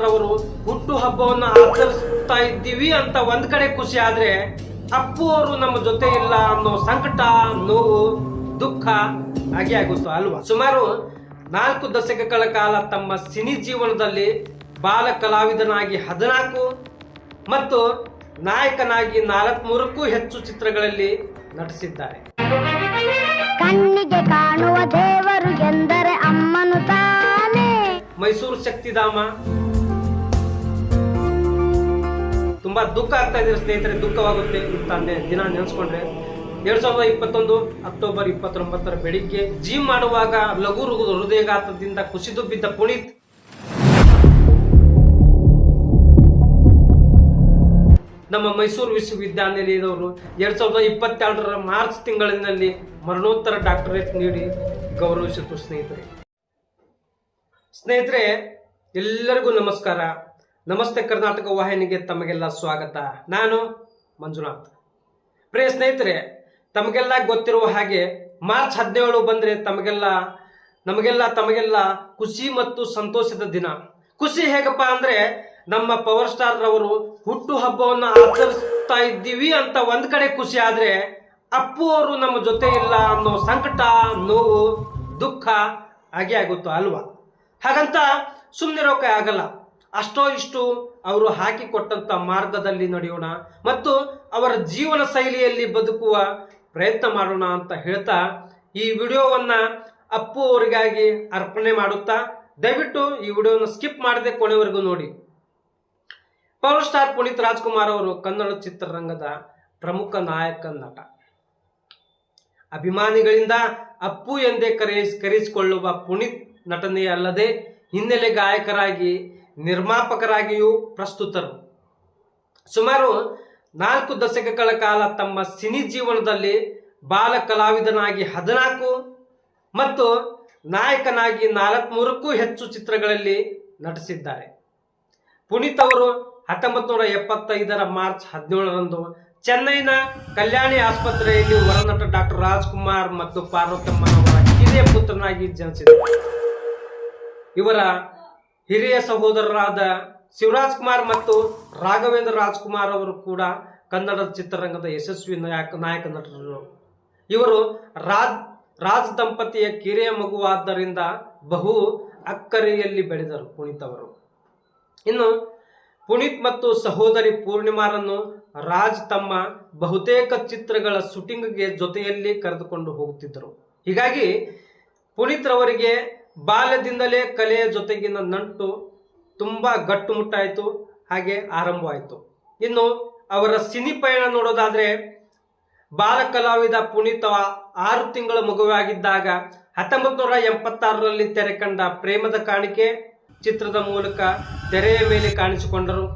ರವರು ಹುಟ್ಟು ಹಬ್ಬವನ್ನು ಆಚರಿಸ್ತಾ ಇದ್ದೀವಿ ಅಂತ ಒಂದ್ ಕಡೆ ಖುಷಿ ಆದ್ರೆ ಅಪ್ಪು ಅವರು ನಮ್ಮ ಜೊತೆ ಇಲ್ಲ ಅನ್ನೋ ಸಂಕಟ ನೋವು ದುಃಖ ಹಾಗೆ ಆಗುತ್ತೋ ಅಲ್ವಾ? ಸುಮಾರು ನಾಲ್ಕು ದಶಕಗಳ ಕಾಲ ತಮ್ಮ ಸಿನಿ ಜೀವನದಲ್ಲಿ ಬಾಲ ಕಲಾವಿದನಾಗಿ ಹದಿನಾಲ್ಕು ಮತ್ತು ನಾಯಕನಾಗಿ ನಾಲ್ಕುನೂರಕ್ಕೂ ಹೆಚ್ಚು ಚಿತ್ರಗಳಲ್ಲಿ ನಟಿಸಿದ್ದಾರೆ. ಕಣ್ಣಿಗೆ ಕಾಣುವ ದೇವರು ಎಂದರೆ ಅಮ್ಮನು ತಾನೇ. ಮೈಸೂರು ಶಕ್ತಿಧಾಮ ತುಂಬಾ ದುಃಖ ಆಗ್ತಾ ಇದೆ ಸ್ನೇಹಿತರೆ, ದುಃಖವಾಗುತ್ತೆ ಇಂಥ ದಿನ ನೆನೆಸ್ಕೊಂಡ್ರೆ. ಎರಡ್ ಸಾವಿರದ ಇಪ್ಪತ್ತೊಂದು ಅಕ್ಟೋಬರ್ ಇಪ್ಪತ್ತೊಂಬತ್ತರ ಬೆಳಿಗ್ಗೆ ಜಿಮ್ ಮಾಡುವಾಗ ಲಘು ಹೃದಯಘಾತದಿಂದ ಕುಸಿದು ಬಿದ್ದ ಪುನೀತ್. ನಮ್ಮ ಮೈಸೂರು ವಿಶ್ವವಿದ್ಯಾನಿಲಯದವರು ಎರಡ್ ಸಾವಿರದ ಇಪ್ಪತ್ತೆರಡರ ಮಾರ್ಚ್ ತಿಂಗಳಿನಲ್ಲಿ ಮರಣೋತ್ತರ ಡಾಕ್ಟರೇಟ್ ನೀಡಿ ಗೌರವಿಸಿತು ಸ್ನೇಹಿತರೆ. ಸ್ನೇಹಿತರೆ, ಎಲ್ಲರಿಗೂ ನಮಸ್ಕಾರ. ನಮಸ್ತೆ ಕರ್ನಾಟಕ ವಾಹಿನಿಗೆ ತಮಗೆಲ್ಲ ಸ್ವಾಗತ. ನಾನು ಮಂಜುನಾಥ್. ಪ್ರಿಯ ಸ್ನೇಹಿತರೆ, ತಮಗೆಲ್ಲ ಗೊತ್ತಿರುವ ಹಾಗೆ ಮಾರ್ಚ್ ಹದಿನೇಳು ಬಂದ್ರೆ ತಮಗೆಲ್ಲ, ನಮಗೆಲ್ಲ, ತಮಗೆಲ್ಲ ಖುಷಿ ಮತ್ತು ಸಂತೋಷದ ದಿನ. ಖುಷಿ ಹೇಗಪ್ಪ ಅಂದ್ರೆ ನಮ್ಮ ಪವರ್ ಸ್ಟಾರ್ ರವರು ಹುಟ್ಟು ಹಬ್ಬವನ್ನು ಆಚರಿಸ್ತಾ ಇದ್ದೀವಿ ಅಂತ ಒಂದು ಕಡೆ ಖುಷಿ ಆದ್ರೆ ಅಪ್ಪು ಅವರು ನಮ್ಮ ಜೊತೆ ಇಲ್ಲ ಅನ್ನೋ ಸಂಕಟ, ನೋವು, ದುಃಖ ಹಾಗೆ ಆಗುತ್ತೋ ಅಲ್ವಾ? ಹಾಗಂತ ಸುಮ್ಮನಿರೋಕೆ ಆಗಲ್ಲ. ಅಷ್ಟೋ ಇಷ್ಟು ಅವರು ಹಾಕಿಕೊಟ್ಟಂತ ಮಾರ್ಗದಲ್ಲಿ ನಡೆಯೋಣ ಮತ್ತು ಅವರ ಜೀವನ ಶೈಲಿಯಲ್ಲಿ ಬದುಕುವ ಪ್ರಯತ್ನ ಮಾಡೋಣ ಅಂತ ಹೇಳ್ತಾ ಈ ವಿಡಿಯೋವನ್ನ ಅಪ್ಪು ಅವರಿಗಾಗಿ ಅರ್ಪಣೆ ಮಾಡುತ್ತಾ ದಯವಿಟ್ಟು ಈ ವಿಡಿಯೋನ ಸ್ಕಿಪ್ ಮಾಡದೆ ಕೊನೆವರೆಗೂ ನೋಡಿ. ಪವರ್ ಸ್ಟಾರ್ ಪುನೀತ್ ರಾಜ್ಕುಮಾರ್ ಅವರು ಕನ್ನಡ ಚಿತ್ರರಂಗದ ಪ್ರಮುಖ ನಾಯಕ ನಟ. ಅಭಿಮಾನಿಗಳಿಂದ ಅಪ್ಪು ಎಂದೇ ಕರೆಯಿಸ್ ಕರೆಸಿಕೊಳ್ಳುವ ಪುನೀತ್ ನಟನೆ ಅಲ್ಲದೆ ಹಿನ್ನೆಲೆ ಗಾಯಕರಾಗಿ ನಿರ್ಮಾಪಕರಾಗಿಯೂ ಪ್ರಸ್ತುತರು. ಸುಮಾರು ನಾಲ್ಕು ದಶಕಗಳ ಕಾಲ ತಮ್ಮ ಸಿನಿ ಜೀವನದಲ್ಲಿ ಬಾಲ ಕಲಾವಿದನಾಗಿ ಹದಿನಾಲ್ಕು ಮತ್ತು ನಾಯಕನಾಗಿ ನಾಲ್ಕುನೂರಕ್ಕೂ ಹೆಚ್ಚು ಚಿತ್ರಗಳಲ್ಲಿ ನಟಿಸಿದ್ದಾರೆ. ಪುನೀತ್ ಅವರು ಹತ್ತೊಂಬತ್ತು ನೂರ ಎಪ್ಪತ್ತೈದರ ಮಾರ್ಚ್ ಹದಿನೇಳರಂದು ಚೆನ್ನೈನ ಕಲ್ಯಾಣಿ ಆಸ್ಪತ್ರೆಯಲ್ಲಿ ಹೊರನಟ ಡಾಕ್ಟರ್ ರಾಜ್ಕುಮಾರ್ ಮತ್ತು ಪಾರ್ವತಮ್ಮನವರ ಹಿರಿಯ ಪುತ್ರನಾಗಿ ಜನಿಸಿದರು. ಇವರ ಹಿರಿಯ ಸಹೋದರರಾದ ಶಿವರಾಜ್ ಕುಮಾರ್ ಮತ್ತು ರಾಘವೇಂದ್ರ ರಾಜ್ಕುಮಾರ್ ಅವರು ಕೂಡ ಕನ್ನಡ ಚಿತ್ರರಂಗದ ಯಶಸ್ವಿ ನಾಯಕ ನಾಯಕ ನಟರು. ಇವರು ರಾಜ್ ರಾಜ್ ದಂಪತಿಯ ಕಿರಿಯ ಮಗುವಾದ್ದರಿಂದ ಬಹು ಅಕ್ಕರೆಯಲ್ಲಿ ಬೆಳೆದರು ಪುನೀತ್ ಅವರು. ಇನ್ನು ಪುನೀತ್ ಮತ್ತು ಸಹೋದರಿ ಪೂರ್ಣಿಮಾರನ್ನು ರಾಜ್ ತಮ್ಮ ಬಹುತೇಕ ಚಿತ್ರಗಳ ಶೂಟಿಂಗ್ಗೆ ಜೊತೆಯಲ್ಲಿ ಕರೆದುಕೊಂಡು ಹೋಗುತ್ತಿದ್ದರು. ಹೀಗಾಗಿ ಪುನೀತ್ ರವರಿಗೆ ಬಾಲ್ಯದಿಂದಲೇ ಕಲೆಯ ಜೊತೆಗಿನ ನಂಟು ತುಂಬಾ ಗಟ್ಟುಮುಟ್ಟಾಯಿತು ಹಾಗೆ ಆರಂಭವಾಯಿತು. ಇನ್ನು ಅವರ ಸಿನಿ ಪಯಣ ನೋಡೋದಾದ್ರೆ ಬಾಲ ಕಲಾವಿದ ಪುನೀತ ಆರು ತಿಂಗಳ ಮಗುವಾಗಿದ್ದಾಗ ಹತ್ತೊಂಬತ್ತು ನೂರ ಎಂಬತ್ತಾರರಲ್ಲಿ ತೆರೆ ಕಂಡ ಪ್ರೇಮದ ಕಾಣಿಕೆ ಚಿತ್ರದ ಮೂಲಕ ತೆರೆಯ ಮೇಲೆ ಕಾಣಿಸಿಕೊಂಡರು.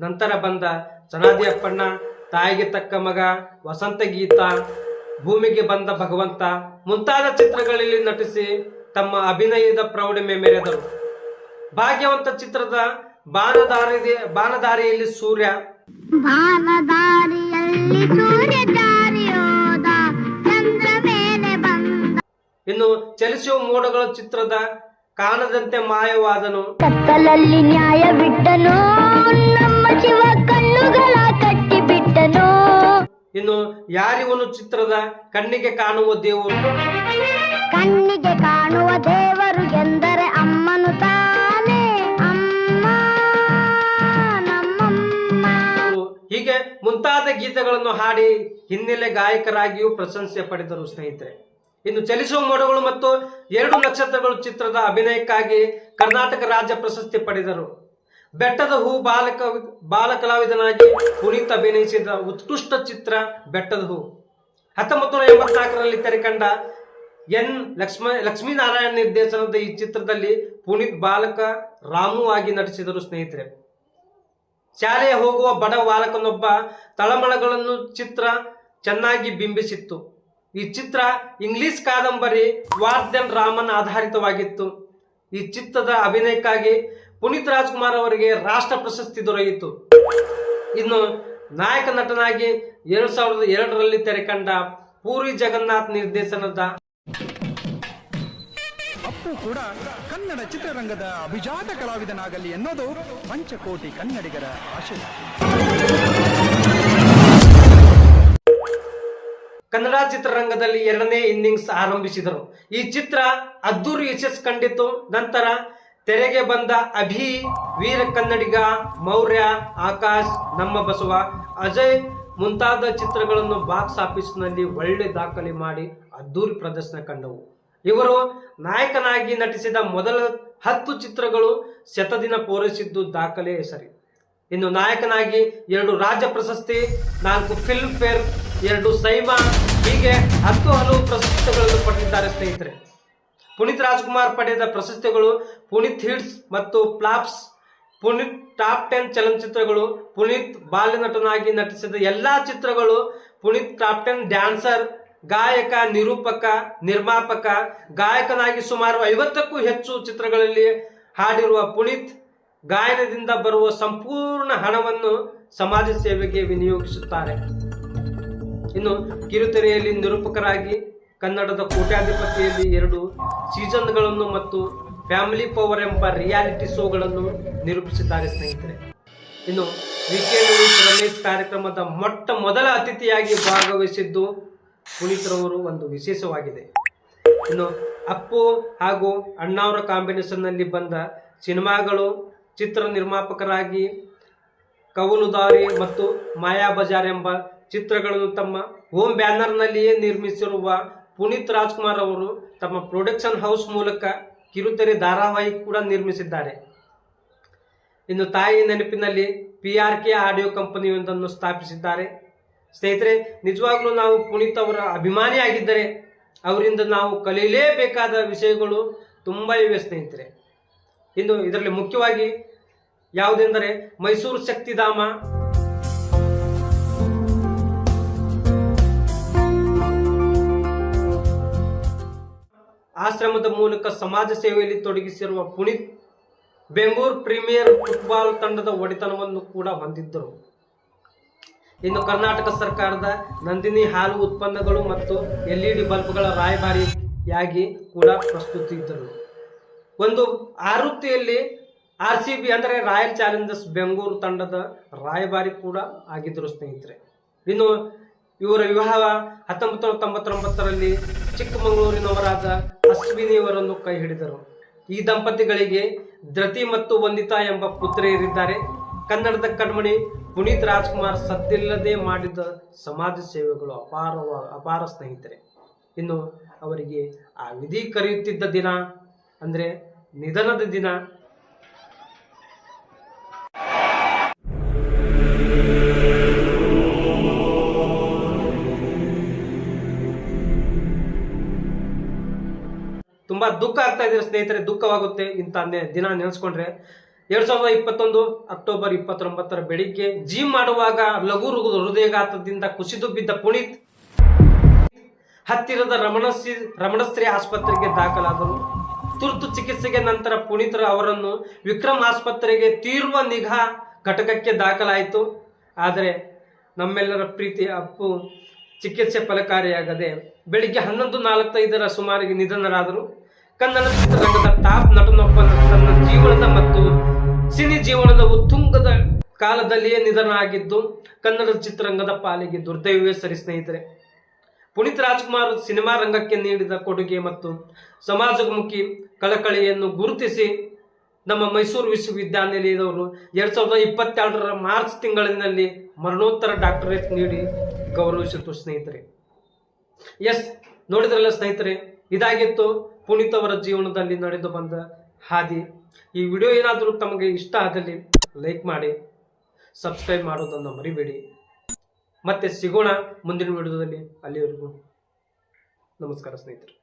ನಂತರ ಬಂದ ಚನಾದಿ ಅಪ್ಪಣ್ಣ, ತಾಯಿಗೆ ತಕ್ಕ ಮಗ, ವಸಂತ ಗೀತ ಭೂಮಿಗೆ ಬಂದ ಭಗವಂತ ಮುಂತಾದ ಚಿತ್ರಗಳಲ್ಲಿ ನಟಿಸಿ ತಮ್ಮ ಅಭಿನಯದ ಪ್ರೌಢಿಮೆ ಮೆರೆದರು. ಭಾಗ್ಯವಂತ ಚಿತ್ರದ ಬಾನದಾರಿ ಬಾನದಾರಿಯಲ್ಲಿ ಸೂರ್ಯ. ಬಾನದಾರಿಯಲ್ಲಿ ಇನ್ನು ಚಲಿಸುವ ಮೋಡಗಳ ಚಿತ್ರದ ಕಾಣದಂತೆ ಮಾಯವಾದನು. ಕತ್ತಲಲ್ಲಿ ನ್ಯಾಯ ಬಿಟ್ಟನು ನಮ್ಮ ಶಿವ ಕಣ್ಣುಗಳ ಇನ್ನು ಯಾರಿವನು ಚಿತ್ರದ ಕಣ್ಣಿಗೆ ಕಾಣುವ ದೇವರು? ಕಣ್ಣಿಗೆ ಕಾಣುವ ದೇವರು ಎಂದರೆ ಅಮ್ಮನು ತಾನೇ. ಅಮ್ಮ ನಮ್ಮಮ್ಮ. ಹೀಗೆ ಮುಂತಾದ ಗೀತೆಗಳನ್ನು ಹಾಡಿ ಹಿನ್ನೆಲೆ ಗಾಯಕರಾಗಿಯೂ ಪ್ರಶಂಸೆ ಪಡೆದರು ಸ್ನೇಹಿತರೆ. ಇನ್ನು ಚಲಿಸುವ ಮೋಡಗಳು ಮತ್ತು ಎರಡು ನಕ್ಷತ್ರಗಳು ಚಿತ್ರದ ಅಭಿನಯಕ್ಕಾಗಿ ಕರ್ನಾಟಕ ರಾಜ್ಯ ಪ್ರಶಸ್ತಿ ಪಡೆದರು. ಬೆಟ್ಟದ ಹೂ ಬಾಲಕ ಬಾಲ ಕಲಾವಿದನಾಗಿ ಪುನೀತ್ ಅಭಿನಯಿಸಿದ ಉತ್ಕೃಷ್ಟ ಚಿತ್ರ ಬೆಟ್ಟದ ಹೂ. ಹತ್ತೊಂಬತ್ತು ನೂರ ಎಂಬತ್ನಾಲ್ಕರಲ್ಲಿ ತೆರೆಕಂಡ ಎನ್ ಲಕ್ಷ್ಮ, ಲಕ್ಷ್ಮೀನಾರಾಯಣ ನಿರ್ದೇಶನದ ಈ ಚಿತ್ರದಲ್ಲಿ ಪುನೀತ್ ಬಾಲಕ ರಾಮು ಆಗಿ ನಟಿಸಿದರು ಸ್ನೇಹಿತರೆ. ಶಾಲೆಯ ಹೋಗುವ ಬಡ ಬಾಲಕನೊಬ್ಬ ತಳಮಳಗಳನ್ನು ಚಿತ್ರ ಚೆನ್ನಾಗಿ ಬಿಂಬಿಸಿತ್ತು. ಈ ಚಿತ್ರ ಇಂಗ್ಲಿಷ್ ಕಾದಂಬರಿ ವಾರ್ಧನ್ ರಾಮನ್ ಆಧಾರಿತವಾಗಿತ್ತು. ಈ ಚಿತ್ರದ ಅಭಿನಯಕ್ಕಾಗಿ ಪುನೀತ್ ರಾಜ್ಕುಮಾರ್ ಅವರಿಗೆ ರಾಷ್ಟ್ರ ಪ್ರಶಸ್ತಿ ದೊರೆಯಿತು. ಇನ್ನು ನಾಯಕ ನಟನಾಗಿ ಎರಡ್ ಸಾವಿರದ ಎರಡರಲ್ಲಿ ತೆರೆಕಂಡ ಪೂರಿ ಜಗನ್ನಾಥ್ ನಿರ್ದೇಶನದ ಅಪ್ಪು ಕೂಡ ಕನ್ನಡ ಚಿತ್ರರಂಗದ ಅಭಿಜಾತ ಕಲಾವಿದನಾಗಲಿ ಎನ್ನೋದು ಪಂಚಕೋಟಿ ಕನ್ನಡಿಗರ ಆಶಯ. ಕನ್ನಡ ಚಿತ್ರರಂಗದಲ್ಲಿ ಎರಡನೇ ಇನ್ನಿಂಗ್ಸ್ ಆರಂಭಿಸಿದರು. ಈ ಚಿತ್ರ ಅದ್ದೂರಿ ಯಶಸ್ ಕಂಡಿತು. ನಂತರ ತೆರೆಗೆ ಬಂದ ಅಭಿ, ವೀರ ಕನ್ನಡಿಗ, ಮೌರ್ಯ, ಆಕಾಶ್, ನಮ್ಮ ಬಸವ, ಅಜಯ್ ಮುಂತಾದ ಚಿತ್ರಗಳನ್ನು ಬಾಕ್ಸ್ ಆಫೀಸ್ನಲ್ಲಿ ಒಳ್ಳೆ ದಾಖಲೆ ಮಾಡಿ ಅದ್ದೂರಿ ಪ್ರದರ್ಶನ ಕಂಡವು. ಇವರು ನಾಯಕನಾಗಿ ನಟಿಸಿದ ಮೊದಲ ಹತ್ತು ಚಿತ್ರಗಳು ಶತದಿನ ಪೂರೈಸಿದ್ದು ದಾಖಲೆ ಸರಿ ಇನ್ನು ನಾಯಕನಾಗಿ ಎರಡು ರಾಜ್ಯ ಪ್ರಶಸ್ತಿ, ನಾಲ್ಕು ಫಿಲ್ಮ್ ಫೇರ್ ಎರಡು ಸೈಮಾ ಹೀಗೆ ಹತ್ತು ಹಲವು ಪ್ರಶಸ್ತಿಗಳನ್ನು ಪಡೆದಿದ್ದಾರೆ ಸ್ನೇಹಿತರೆ. ಪುನೀತ್ ರಾಜ್ಕುಮಾರ್ ಪಡೆದ ಪ್ರಶಸ್ತಿಗಳು ಪುನೀತ್ ಹಿಟ್ಸ್ ಮತ್ತು ಫ್ಲಾಪ್ಸ್, ಪುನೀತ್ ಟಾಪ್ ಟೆನ್ ಚಲನಚಿತ್ರಗಳು, ಪುನೀತ್ ಬಾಲ್ಯ ನಟನಾಗಿ ನಟಿಸಿದ ಎಲ್ಲಾ ಚಿತ್ರಗಳು, ಪುನೀತ್ ಟಾಪ್ ಟೆನ್ ಡ್ಯಾನ್ಸರ್, ಗಾಯಕ, ನಿರೂಪಕ, ನಿರ್ಮಾಪಕ, ಗಾಯಕನಾಗಿ ಸುಮಾರು ಐವತ್ತಕ್ಕೂ ಹೆಚ್ಚು ಚಿತ್ರಗಳಲ್ಲಿ ಹಾಡಿರುವ ಪುನೀತ್ ಗಾಯನದಿಂದ ಬರುವ ಸಂಪೂರ್ಣ ಹಣವನ್ನು ಸಮಾಜ ಸೇವೆಗೆ ವಿನಿಯೋಗಿಸುತ್ತಾರೆ. ಇನ್ನು ಕಿರುತೆರೆಯಲ್ಲಿ ನಿರೂಪಕರಾಗಿ ಕನ್ನಡದ ಕೋಟ್ಯಾಧಿಪತಿಯಲ್ಲಿ ಎರಡು ಸೀಸನ್ಗಳನ್ನು ಮತ್ತು ಫ್ಯಾಮಿಲಿ ಪವರ್ ಎಂಬ ರಿಯಾಲಿಟಿ ಶೋಗಳನ್ನು ನಿರೂಪಿಸಿದ್ದಾರೆ ಸ್ನೇಹಿತರೆ. ಇನ್ನು ವೀಕೆಂಡ್ ರಮೇಶ್ ಕಾರ್ಯಕ್ರಮದ ಮೊಟ್ಟ ಮೊದಲ ಅತಿಥಿಯಾಗಿ ಭಾಗವಹಿಸಿದ್ದು ಪುನೀತ್ರವರು ಒಂದು ವಿಶೇಷವಾಗಿದೆ. ಇನ್ನು ಅಪ್ಪು ಹಾಗೂ ಅಣ್ಣಾವರ ಕಾಂಬಿನೇಷನ್ನಲ್ಲಿ ಬಂದ ಸಿನಿಮಾಗಳು ಚಿತ್ರ ನಿರ್ಮಾಪಕರಾಗಿ ಕವಲುದಾರಿ ಮತ್ತು ಮಾಯಾ ಬಜಾರ್ ಎಂಬ ಚಿತ್ರಗಳನ್ನು ತಮ್ಮ ಹೋಮ್ ಬ್ಯಾನರ್ನಲ್ಲಿಯೇ ನಿರ್ಮಿಸಿರುವ ಪುನೀತ್ ರಾಜ್ಕುಮಾರ್ ಅವರು ತಮ್ಮ ಪ್ರೊಡಕ್ಷನ್ ಹೌಸ್ ಮೂಲಕ ಕಿರುತೆರೆ ಧಾರಾವಾಹಿ ಕೂಡ ನಿರ್ಮಿಸಿದ್ದಾರೆ. ಇನ್ನು ತಾಯಿ ನೆನಪಿನಲ್ಲಿ ಪಿ ಆರ್ ಕೆ ಆಡಿಯೋ ಕಂಪನಿಯೊಂದನ್ನು ಸ್ಥಾಪಿಸಿದ್ದಾರೆ. ಸ್ನೇಹಿತರೆ, ನಿಜವಾಗ್ಲೂ ನಾವು ಪುನೀತ್ ಅವರ ಅಭಿಮಾನಿಯಾಗಿದ್ದರೆ ಅವರಿಂದ ನಾವು ಕಲಿಯಲೇಬೇಕಾದ ವಿಷಯಗಳು ತುಂಬ ಇವೆ ಸ್ನೇಹಿತರೆ. ಇನ್ನು ಇದರಲ್ಲಿ ಮುಖ್ಯವಾಗಿ ಯಾವುದೆಂದರೆ ಮೈಸೂರು ಶಕ್ತಿಧಾಮ ಆಶ್ರಮದ ಮೂಲಕ ಸಮಾಜ ಸೇವೆಯಲ್ಲಿ ತೊಡಗಿಸಿರುವ ಪುನೀತ್ ಬೆಂಗಳೂರು ಪ್ರೀಮಿಯರ್ ಫುಟ್ಬಾಲ್ ತಂಡದ ಒಡೆತನವನ್ನು ಕೂಡ ಹೊಂದಿದ್ದರು. ಇನ್ನು ಕರ್ನಾಟಕ ಸರ್ಕಾರದ ನಂದಿನಿ ಹಾಲು ಉತ್ಪನ್ನಗಳು ಮತ್ತು ಎಲ್ ಇ ಡಿ ಬಲ್ಬ್ಗಳ ರಾಯಭಾರಿಯಾಗಿ ಕೂಡ ಪ್ರಸ್ತುತ ಇದ್ದರು ಒಂದು ಆವೃತ್ತಿಯಲ್ಲಿ ಆರ್ ಸಿ ಬಿ ಅಂದರೆ ರಾಯಲ್ ಚಾಲೆಂಜರ್ಸ್ ಬೆಂಗಳೂರು ತಂಡದ ರಾಯಭಾರಿ ಕೂಡ ಆಗಿದ್ದರು ಸ್ನೇಹಿತರೆ. ಇನ್ನು ಇವರ ವಿವಾಹ ಹತ್ತೊಂಬತ್ತು ನೂರ ತೊಂಬತ್ತೊಂಬತ್ತರಲ್ಲಿ ಚಿಕ್ಕಮಗಳೂರಿನವರಾದ ಅಶ್ವಿನಿಯವರನ್ನು ಕೈ ಹಿಡಿದರು. ಈ ದಂಪತಿಗಳಿಗೆ ಧೃತಿ ಮತ್ತು ವಂದಿತಾ ಎಂಬ ಪುತ್ರಿಯರಿದ್ದಾರೆ ಕನ್ನಡದ ಕಣ್ಮಣಿ ಪುನೀತ್ ರಾಜ್ಕುಮಾರ್ ಸದ್ದಿಲ್ಲದೆ ಮಾಡಿದ ಸಮಾಜ ಸೇವೆಗಳು ಅಪಾರ ಅಪಾರ ಸ್ನೇಹಿತರೆ. ಇನ್ನು ಅವರಿಗೆ ಆ ವಿಧಿ ಕರೆಯುತ್ತಿದ್ದ ದಿನ ಅಂದರೆ ನಿಧನದ ದಿನ ತುಂಬಾ ದುಃಖ ಆಗ್ತಾ ಇದೆ ಸ್ನೇಹಿತರೆ, ದುಃಖವಾಗುತ್ತೆ ಇಂತ ದಿನ ನೆನೆಸ್ಕೊಂಡ್ರೆ. ಎರಡ್ ಸಾವಿರದ ಇಪ್ಪತ್ತೊಂದು ಅಕ್ಟೋಬರ್ ಇಪ್ಪತ್ತೊಂಬತ್ತರ ಬೆಳಿಗ್ಗೆ ಜಿಮ್ ಮಾಡುವಾಗ ಲಘು ಹೃದಯಘಾತದಿಂದ ಕುಸಿದು ಬಿದ್ದ ಪುನೀತ್ ಹತ್ತಿರದ ರಮಣಶ್ರೀ ರಮಣಶ್ರೀ ಆಸ್ಪತ್ರೆಗೆ ದಾಖಲಾದರು ತುರ್ತು ಚಿಕಿತ್ಸೆಗೆ ನಂತರ ಪುನೀತ್ ಅವರನ್ನು ವಿಕ್ರಮ್ ಆಸ್ಪತ್ರೆಗೆ ತೀವ್ರ ನಿಗಾ ಘಟಕಕ್ಕೆ ದಾಖಲಾಯಿತು. ಆದರೆ ನಮ್ಮೆಲ್ಲರ ಪ್ರೀತಿ ಅಪ್ಪು ಚಿಕಿತ್ಸೆ ಫಲಕಾರಿಯಾಗದೆ ಬೆಳಿಗ್ಗೆ ಹನ್ನೊಂದು ನಾಲ್ಕೈದರ ಸುಮಾರಿಗೆ ನಿಧನರಾದರು. ಕನ್ನಡ ಚಿತ್ರರಂಗದ ಟಾಪ್ ನಟನೊಬ್ಬ ತನ್ನ ಜೀವನದ ಮತ್ತು ಸಿನಿ ಜೀವನದ ಉತ್ತುಂಗದ ಕಾಲದಲ್ಲಿಯೇ ನಿಧನ ಆಗಿದ್ದು ಕನ್ನಡ ಚಿತ್ರರಂಗದ ಪಾಲಿಗೆ ದುರ್ದೈವವೇ ಸರಿ ಸ್ನೇಹಿತರೆ. ಪುನೀತ್ ರಾಜ್ಕುಮಾರ್ ಸಿನಿಮಾ ರಂಗಕ್ಕೆ ನೀಡಿದ ಕೊಡುಗೆ ಮತ್ತು ಸಮಾಜಮುಖಿ ಕಳಕಳಿಯನ್ನು ಗುರುತಿಸಿ ನಮ್ಮ ಮೈಸೂರು ವಿಶ್ವವಿದ್ಯಾನಿಲಯದವರು ಎರಡ್ ಸಾವಿರದ ಇಪ್ಪತ್ತೆರಡರ ಮಾರ್ಚ್ ತಿಂಗಳಿನಲ್ಲಿ ಮರಣೋತ್ತರ ಡಾಕ್ಟರೇಟ್ ನೀಡಿ ಗೌರವಿಸಿತು ಸ್ನೇಹಿತರೆ. ಎಸ್, ನೋಡಿದ್ರಲ್ಲ ಸ್ನೇಹಿತರೆ, ಇದಾಗಿತ್ತು ಪುನೀತ್ ಅವರ ಜೀವನದಲ್ಲಿ ನಡೆದು ಬಂದ ಹಾದಿ. ಈ ವಿಡಿಯೋ ಏನಾದರೂ ತಮಗೆ ಇಷ್ಟ ಆದಲ್ಲಿ ಲೈಕ್ ಮಾಡಿ, ಸಬ್ಸ್ಕ್ರೈಬ್ ಮಾಡೋದನ್ನು ಮರಿಬೇಡಿ. ಮತ್ತೆ ಸಿಗೋಣ ಮುಂದಿನ ವಿಡಿಯೋದಲ್ಲಿ. ಅಲ್ಲಿವರೆಗೂ ನಮಸ್ಕಾರ ಸ್ನೇಹಿತರೆ.